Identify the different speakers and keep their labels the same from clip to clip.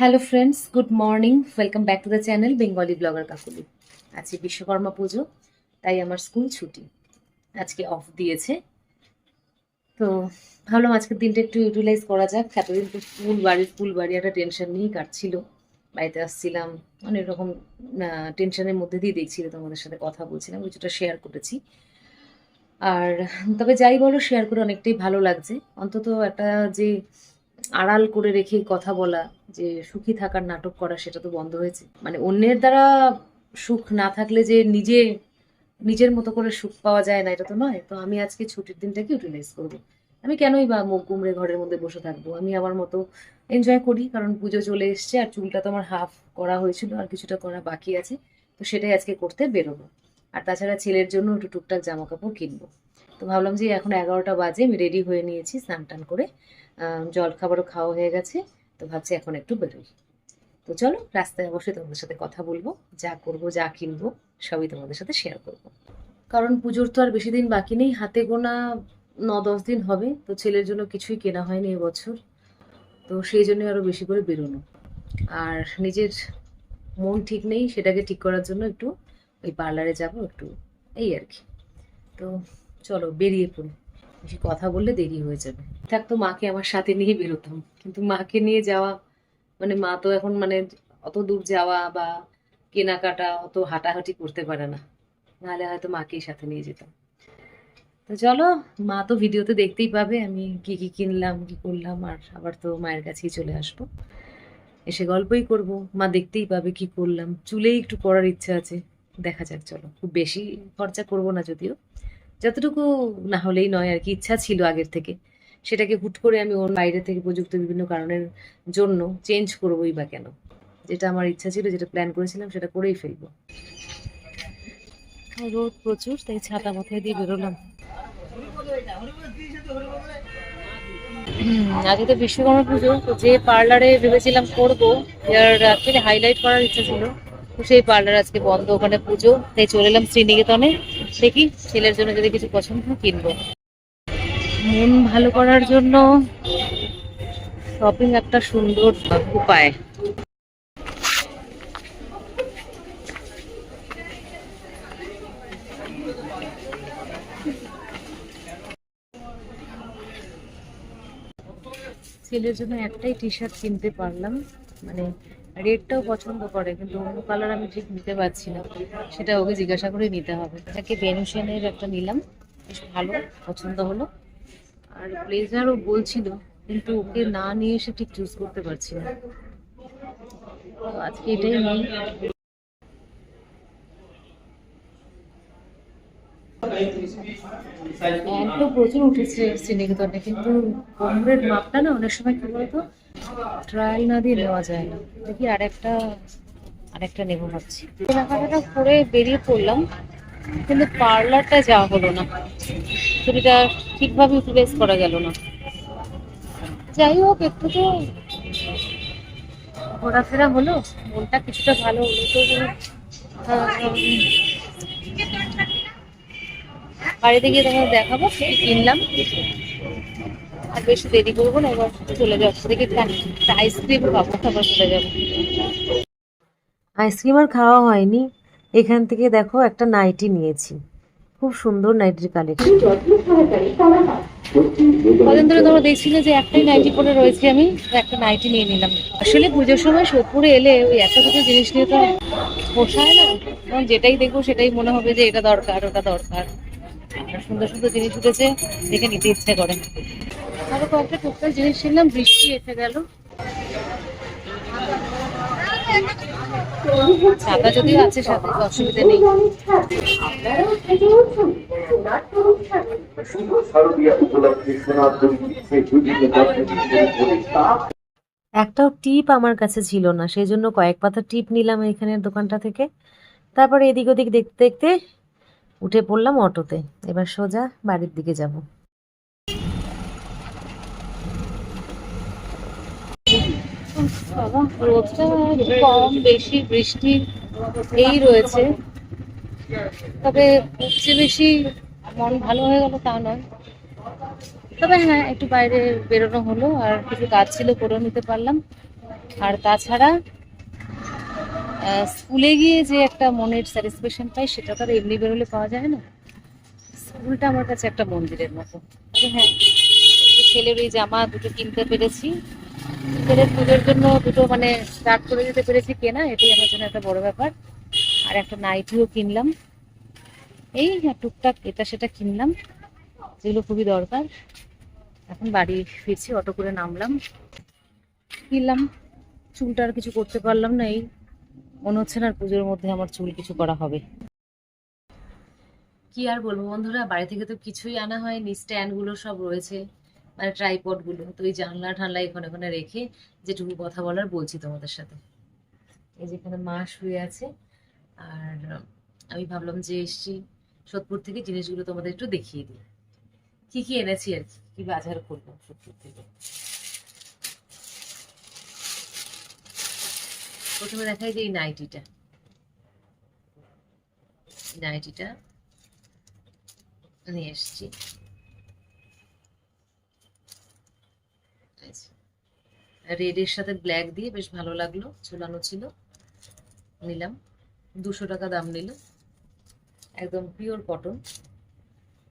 Speaker 1: Hello friends good morning welcome back to the channel Bengali blogger Kakuli আজকে বিশ্বকর্মা পুজো, তাই আমার school ছুটি। আজকে অফ দিয়েছে। তো ভাবলাম আজকের দিনটা একটু ইউটিলাইজ করা যাক। এতদিন তো স্কুল বাড়ির স্কুল বাড়ি একটা টেনশন নিয়েই কাটছিল। বাড়িতে আসছিলাম, অনেক রকম টেনশনের মধ্যে দিয়ে দেখছিল তোমাদের সাথে কথা বলছিলাম, কিছুটা শেয়ার করেছি। আর তবে যাই বলো শেয়ার করে অনেকটাই ভালো লাগছে। অন্তত একটা যে আড়াল করে রেখে কথা বলা, যে সুখী থাকার নাটক করা সেটা তো বন্ধ হয়েছে। মানে অন্যের দ্বারা সুখ না থাকলে যে নিজে, নিজের মতো করে সুখ পাওয়া যায় না, এটা তো নয়। তো আমি আজকে ছুটির দিনটাকে ইউটিলাইজ করব। আমি কেনই বা মুখ গুমড়ে ঘরের মধ্যে বসে থাকব? আমি আমার মতো এনজয় করি, কারণ পুজো চলে এসছে আর চুলটা তো আমার হাফ করা হয়েছিল আর কিছুটা করা বাকি আছে। তো সেটাই আজকে করতে বেরোবো। আর তাছাড়া ছেলের জন্য একটু টুকটাক জামা কাপড় কিনবো। তো ভাবলাম যে এখন এগারোটা বাজে, আমি রেডি হয়ে নিয়েছি স্নান টান করে। আহ, জল খাবারও খাওয়া হয়ে গেছে তো ভাবছি এখন একটু বেরোই। তো চলো রাস্তায় অবশ্যই তোমাদের সাথে কথা বলব যা করব যা কিনবো সবই তোমাদের সাথে শেয়ার করব। কারণ পুজোর তো আর বেশি দিন বাকি নেই হাতে গোনা ন দশ দিন হবে তো ছেলের জন্য কিছুই কেনা হয়নি এবছর তো সেই জন্য আরও বেশি করে বেরোনো। আর নিজের মন ঠিক নেই সেটাকে ঠিক করার জন্য একটু ওই পার্লারে যাব একটু এই আর কি। তো চলো বেরিয়ে পড়ি। বেশি কথা বললে দেরি হয়ে যাবে। থাকতো মাকে আমার সাথে নিয়ে বেরোতাম। কিন্তু মাকে নিয়ে যাওয়া মানে মা তো এখন মানে অত দূর যাওয়া বা কেনাকাটা অত হাঁটাহাঁটি করতে পারে না। নাহলে হয়তো মাকেই সাথে নিয়ে যেতাম। তো চলো, মা তো ভিডিওতে দেখতেই পাবে আমি কি কি কিনলাম, কি করলাম, আর আবার তো মায়ের কাছেই চলে আসব। এসে গল্পই করব। মা দেখতেই পাবে কি করলাম। চুলেই একটু করার ইচ্ছা আছে। দেখা যাক, চলো। খুব বেশি খরচা করব না যদিও। যতটুকু না হলেই নয় আর কি ইচ্ছা ছিল আগের থেকে। সেটাকে হুট করে আমি ওর বাইরে থেকে প্রযুক্ত বিভিন্ন কারণের জন্য চেঞ্জ করবোই বা কেন? যেটা আমার ইচ্ছা ছিল যেটা প্ল্যান করেছিলাম সেটা করেই ফেলব। রোদ প্রচুর তাই ছাতা মাথায় দিয়ে বেরোলাম। হুম, আজকে তো বিশ্বকর্মা পুজো যে পার্লারে ভেবেছিলাম করব অ্যাকচুয়ালি হাইলাইট করার ইচ্ছা ছিল। সেই পার্লার আজকে বন্ধ, ওখানে পুজো, তাই চলে এলাম শ্রীনিকেতনে। দেখি ছেলের জন্য যদি কিছু পছন্দ কিনবো। মন ভালো করার জন্য শপিং একটা সুন্দর উপায়। ছেলের জন্য একটাই টি শার্ট কিনতে পারলাম। মানে রেডটাও পছন্দ করে, কিন্তু অন্য কালার আমি ঠিক নিতে পারছি না। সেটা ওকে জিজ্ঞাসা করে নিতে হবে। এটাকে বেনুশনের একটা নিলাম, বেশ ভালো, পছন্দ হলো। আর ব্লেজারও বলছিল, কিন্তু ওকে না নিয়ে এসে ঠিক চুজ করতে পারছি না। আজকে এটাই নিই। প্যান্টও প্রচুর উঠেছে শ্রীনিকেতনে, কিন্তু কোমরের মাপটা না, অনেক সময় কি বলতো ট্রায়াল না দিয়ে নেওয়া যায় না। দেখি আরেকটা আরেকটা নেব ভাবছি। কেনাকাটাটা করে বেরিয়ে পড়লাম, কিন্তু পার্লারটা যাওয়া হলো না। ছুটিটা ঠিকভাবে ইউটিলাইজ করা গেল না। যাই হোক, একটু তো ঘোরাফেরা হলো, মনটা কিছুটা ভালো হলো, তো বাড়িতে গিয়ে তোমাকে দেখাবো কি কিনলাম। আর বেশি দেরি করব না এবার চলে যাব দেখি আইসক্রিম খাব তারপর চলে যাব। আইসক্রিম আর খাওয়া হয়নি। এখান থেকে দেখো একটা নাইটি নিয়েছি। খুব সুন্দর নাইটির কালেকশন কদিন ধরে তোমরা দেখছিলে যে একটাই নাইটি পরে রয়েছে আমি একটা নাইটি নিয়ে নিলাম। আসলে পুজোর সময় সোদপুরে এলে ওই একটা দুটো জিনিস নিয়ে তো পোষায় না। যেটাই দেখব সেটাই মনে হবে যে এটা দরকার ওটা দরকার। সুন্দর সুন্দর জিনিস উঠেছে দেখে নিতে ইচ্ছে করে। আরও কয়েকটা টুকটাক জিনিস ছিলাম বৃষ্টি এসে গেল। ছাতা যদিও আছে সাথে অসুবিধা নেই। একটাও টিপ আমার কাছে ছিল না সেই জন্য কয়েক পাতা টিপ নিলাম এখানের দোকানটা থেকে। তারপরে এদিক ওদিক দেখতে দেখতে উঠে পড়লাম অটোতে। এবার সোজা বাড়ির দিকে যাব। রোদটা কম, বেশি বৃষ্টি, এই রয়েছে। তবে খুব যে বেশি মন ভালো হয়ে গেল তা নয়। তবে হ্যাঁ একটু বাইরে বেরোনো হলো, আর কিছু কাজ ছিল করেও নিতে পারলাম। আর তাছাড়া স্কুলে গিয়ে যে একটা মনের স্যাটিসফ্যাকশন পাই, সেটা তো আর এমনি বেরোলে পাওয়া যায় না। স্কুলটা আমার কাছে একটা মন্দিরের মতো। হ্যাঁ ছেলের ওই জামা দুটো কিনতে পেরেছি। ছেলের পুজোর জন্য দুটো মানে স্টার্ট করে দিতে পেরেছি কেনা, এটাই আমার জন্য একটা বড় ব্যাপার। আর একটা নাইটিও কিনলাম। এই আর টুকটাক এটা সেটা কিনলাম, যেগুলো খুবই দরকার। এখন বাড়ি ফিরছি, অটো করে নামলাম। কিনলাম, চুলটা আর কিছু করতে পারলাম না এই। মনে হচ্ছে না পুজোর মধ্যে আমার চুল কিছু করা হবে। কি আর বলব বন্ধুরা, বাড়ি থেকে তো কিছুই আনা হয়নি, স্ট্যান্ডগুলো সব রয়েছে মানে ট্রাইপডগুলো তো এই জানলা ঠানলা এখানে ওখানে রেখে যেটুকু কথা বলার বলছি তোমাদের সাথে। এই যেখানে মা শুয়ে আছে, আর আমি ভাবলাম যে এসছি সোদপুর থেকে, জিনিসগুলো তোমাদের একটু দেখিয়ে দিই। কি কি এনেছি আর কি কি বাজার করব সোদপুর থেকে? প্রথমে দেখাই যে এই নাইটিটা। নাইটিটা নিয়ে এসছি। রেডের সাথে ব্ল্যাক দিয়ে বেশ ভালো লাগল, ঝোলানো ছিল। নিলাম। দুশো টাকা দাম নিল। একদম পিওর কটন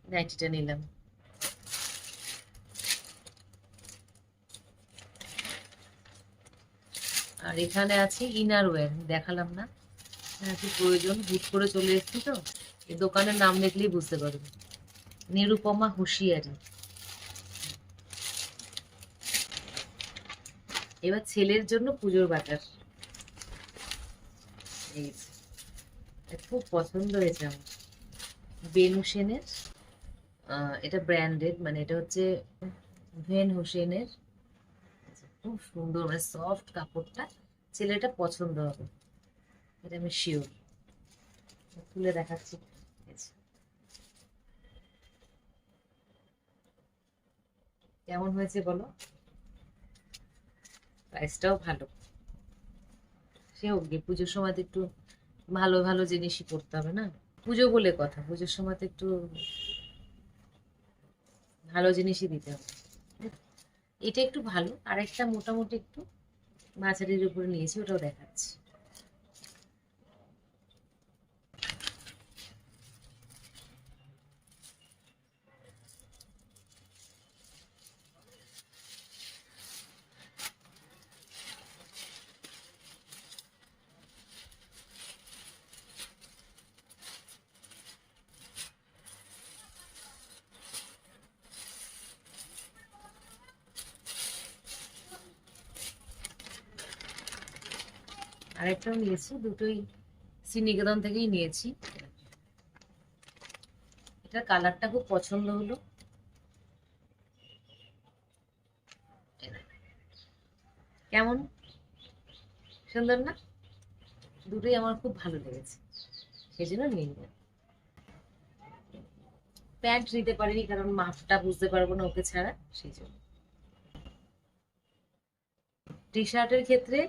Speaker 1: নাইটিটা নিলাম। আর এখানে আছে ইনার ওয়্যার দেখালাম না। হ্যাঁ, কি প্রয়োজন? হুট করে চলে এসেছি তো। এই দোকানের নাম দেখলেই বুঝতে পারবে। নিরুপমা হুঁশিয়ারি। এবার ছেলের জন্য পুজোর বাজার এই খুব পছন্দ হয়েছে আমার। বেনু সেনের। এটা ব্র্যান্ডেড মানে এটা হচ্ছে ভেন হোসেনের খুব সুন্দর মানে সফট কাপড়টা ছেলেটা পছন্দ হবে। এটা আমি শিওর তুলে দেখাচ্ছি। কেমন হয়েছে বলো? প্রাইসটাও ভালো। সে হোক গে পুজোর সময় তো একটু ভালো ভালো জিনিসই পড়তে হবে না? পুজো বলে কথা। পুজোর সময় তো একটু ভালো জিনিসই দিতে হবে। এটা একটু ভালো আর একটা মোটামুটি একটু মাঝারির উপরে নিয়েছি ওটাও দেখাচ্ছি। আরেকটাও নিয়েছি, দুটোই শ্রীনিকেতন থেকেই নিয়েছি। এটার কালারটা খুব পছন্দ হলো। কেমন? সুন্দর না? দুটোই আমার খুব ভালো লেগেছে। সেই জন্য নিয়ে নিলাম। প্যান্ট নিতে পারিনি, কারণ মাপটা বুঝতে পারব না ওকে ছাড়া, সেই জন্য। টি শার্টের ক্ষেত্রে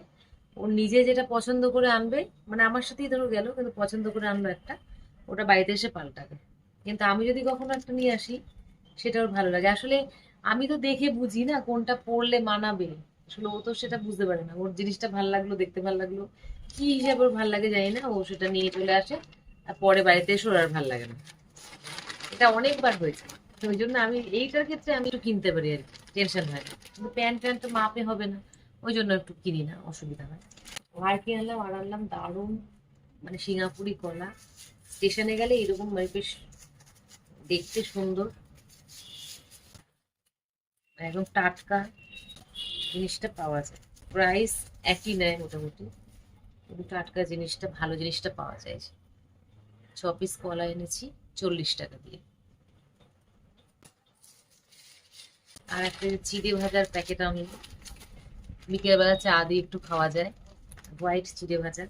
Speaker 1: ও নিজে যেটা পছন্দ করে আনবে মানে আমার সাথেই ধরো গেল, কিন্তু পছন্দ করে আনলো একটা, ওটা বাড়িতে এসে পাল্টাবে। কিন্তু আমি যদি কখনো একটা নিয়ে আসি, সেটা ওর ভালো লাগে। আসলে আমি তো দেখে বুঝি না কোনটা পরলে মানাবে। আসলে ও তো সেটা বুঝতে পারে না। ওর জিনিসটা ভালো লাগল, দেখতে ভালো লাগল, কি হিসাবে ওর ভালো লাগে জানি না, ও সেটা নিয়ে চলে আসে, আর পরে বাড়িতে এসে ওর আর ভালো লাগে না। এটা অনেকবার হয়েছে। ওই জন্য আমি, এইটার ক্ষেত্রে আমি একটু কিনতে পারি আর কি, টেনশন হয় কিন্তু প্যান্ট প্যান্ট তো মাপে হবে না। ওই জন্য একটু কিনি না, অসুবিধা হয়। আর কি আনলাম আর আনলাম, দারুণ। মানে সিঙ্গাপুরি কলা। স্টেশনে গেলে এরকম মানে বেশ দেখতে সুন্দর। একদম টাটকা জিনিসটা পাওয়া যায়। প্রাইস একই নেয় মোটামুটি। কিন্তু টাটকা জিনিসটা, ভালো জিনিসটা পাওয়া যায়। ছ পিস কলা এনেছি, চল্লিশ টাকা দিয়ে। আর একটা চিড়ে ভাজার প্যাকেট আনলাম। বিকেলবেলা চা দিয়ে একটু খাওয়া যায়। হোয়াইট চিড়ে ভাজা।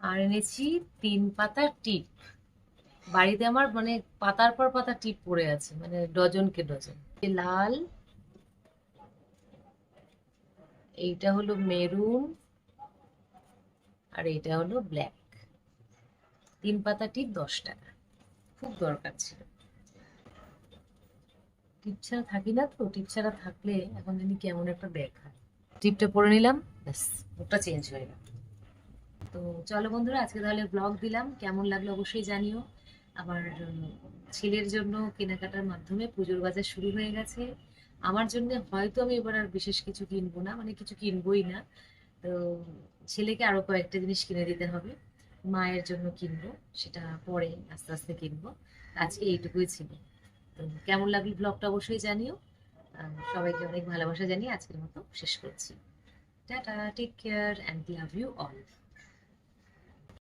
Speaker 1: আর এনেছি তিন পাতা টিপ। বাড়িতে আমার মানে পাতার পর পাতা টিপ পড়ে আছে মানে ডজন। এ লাল, এইটা হলো মেরুন আর এটা হলো ব্ল্যাক তিন পাতা টিপ দশ টাকা। খুব দরকার ছিল। টিপ ছাড়া থাকি না তো, টিপ ছাড়া থাকলে এখন জানি কেমন একটা ব্যাগ হয়। টিপটা পরে নিলাম, ব্যাস মুখটা চেঞ্জ হয়ে গেল। তো চলো বন্ধুরা, আজকে তাহলে ব্লগ দিলাম। কেমন লাগল অবশ্যই জানিও। আমার ছেলের জন্য কেনাকাটার মাধ্যমে পুজোর বাজার শুরু হয়ে গেছে। আমার জন্য হয়তো আমি এবার আর বিশেষ কিছু কিনবো না মানে কিছু কিনবোই না। তো ছেলেকে আরও কয়েকটা জিনিস কিনে দিতে হবে। মায়ের জন্য কিনবো, সেটা পরে আস্তে আস্তে কিনবো। আজকে এইটুকুই ছিল। তো কেমন লাগল ব্লগটা অবশ্যই জানিও। সবাইকে অনেক ভালোবাসা জানিয়ে আজকের মতো শেষ করছি। Tata take care and love you all